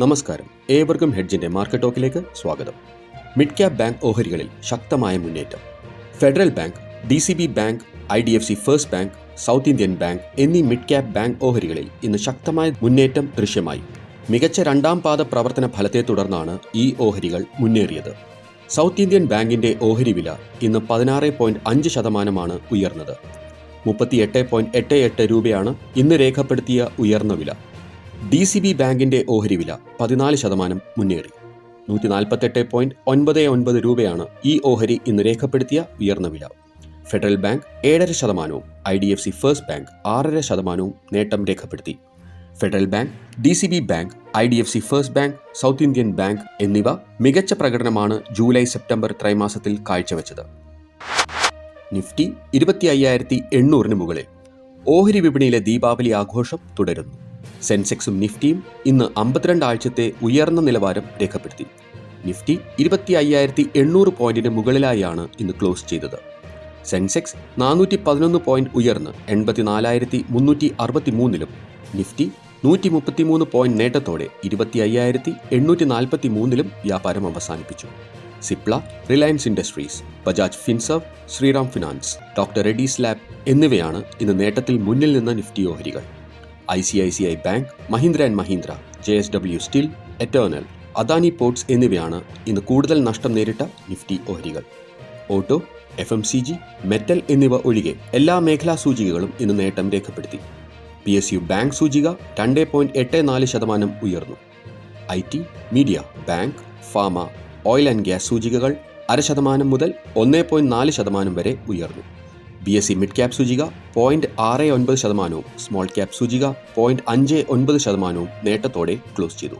നമസ്കാരം. ഏവർക്കും ഹെഡ്ജിന്റെ മാർക്കറ്റ് ടോക്കിലേക്ക് സ്വാഗതം. മിഡ് ക്യാപ് ബാങ്ക് ഓഹരികളിൽ ശക്തമായ മുന്നേറ്റം. Federal Bank D C B bank I D F C First Bank South Indian Bank എന്നീ മിഡ് ക്യാപ് ബാങ്ക് ഓഹരികളിൽ ഇന്ന് ശക്തമായ മുന്നേറ്റം ദൃശ്യമായി. മികച്ച രണ്ടാം പാദ പ്രവർത്തന ഫലത്തെ തുടർന്നാണ് ഈ ഓഹരികൾ മുന്നേറിയത്. സൗത്ത് ഇന്ത്യൻ ബാങ്കിന്റെ ഓഹരി വില ഇന്ന് പതിനാറ് പോയിന്റ് അഞ്ച് ശതമാനമാണ് ഉയർന്നത്. മുപ്പത്തിയെട്ട് പോയിന്റ് എട്ട് എട്ട് രൂപയാണ് ഇന്ന് രേഖപ്പെടുത്തിയ ഉയർന്ന വില. ഡി സി ബി ബാങ്കിന്റെ ഓഹരി വില പതിനാല് ശതമാനം മുന്നേറി. നൂറ്റി നാൽപ്പത്തെട്ട് പോയിന്റ് ഒൻപത് ഒൻപത് രൂപയാണ് ഈ ഓഹരി ഇന്ന് രേഖപ്പെടുത്തിയ ഉയർന്ന വില. ഫെഡറൽ ബാങ്ക് ഏഴര ശതമാനവും I D F C First Bank ആറര ശതമാനവും നേട്ടം രേഖപ്പെടുത്തി. Federal Bank D C B bank I D F C First Bank South Indian Bank എന്നിവ മികച്ച പ്രകടനമാണ് ജൂലൈ സെപ്റ്റംബർ ത്രൈമാസത്തിൽ കാഴ്ചവെച്ചത്. നിഫ്റ്റി ഇരുപത്തി അയ്യായിരത്തി എണ്ണൂറിന് മുകളിൽ. ഓഹരി വിപണിയിലെ ദീപാവലി ആഘോഷം തുടരുന്നു. സെൻസെക്സും നിഫ്റ്റിയും ഇന്ന് അമ്പത്തിരണ്ട് ആഴ്ചത്തെ ഉയർന്ന നിലവാരം രേഖപ്പെടുത്തി. നിഫ്റ്റി ഇരുപത്തി അയ്യായിരത്തി എണ്ണൂറ് പോയിന്റിന് മുകളിലായാണ് ഇന്ന് ക്ലോസ് ചെയ്തത്. സെൻസെക്സ് നാനൂറ്റി പതിനൊന്ന് പോയിന്റ് ഉയർന്ന് എൺപത്തിനാലായിരത്തി മുന്നൂറ്റി അറുപത്തി മൂന്നിലും നിഫ്റ്റി നൂറ്റി മുപ്പത്തിമൂന്ന് പോയിന്റ് നേട്ടത്തോടെ ഇരുപത്തി അയ്യായിരത്തി എണ്ണൂറ്റി നാൽപ്പത്തി മൂന്നിലും വ്യാപാരം അവസാനിപ്പിച്ചു. Cipla Reliance Industries Bajaj Finserv Shriram finance doctor Reddy's lab എന്നിവയാണ് ഇന്ന് നേട്ടത്തിൽ മുന്നിൽ നിന്ന നിഫ്റ്റി ഓഹരികൾ. I C I C I bank Mahindra and Mahindra J S W steel Eternal Adani ports എന്നിവയാണ് ഇന്ന് കൂടുതൽ നഷ്ടം നേരിട്ട നിഫ്റ്റി ഓഹരികൾ. Auto F M C G metal എന്നിവ ഒഴികെ എല്ലാ മേഖലാ സൂചികകളും ഇന്ന് നേട്ടം രേഖപ്പെടുത്തി. പി എസ് യു ബാങ്ക് സൂചിക രണ്ട് പോയിന്റ് എട്ട് നാല് ശതമാനം ഉയർന്നു. I T media bank pharma oil and gas സൂചികകൾ അര ശതമാനം മുതൽ ഒന്ന് പോയിന്റ് നാല് ശതമാനം വരെ ഉയർന്നു. B S C mid cap സൂചിക പോയിന്റ് ആറ് ഒൻപത് ശതമാനവും സ്മോൾ ക്യാപ് സൂചിക പോയിന്റ് അഞ്ച് ഒൻപത് ശതമാനവും നേട്ടത്തോടെ ക്ലോസ് ചെയ്തു.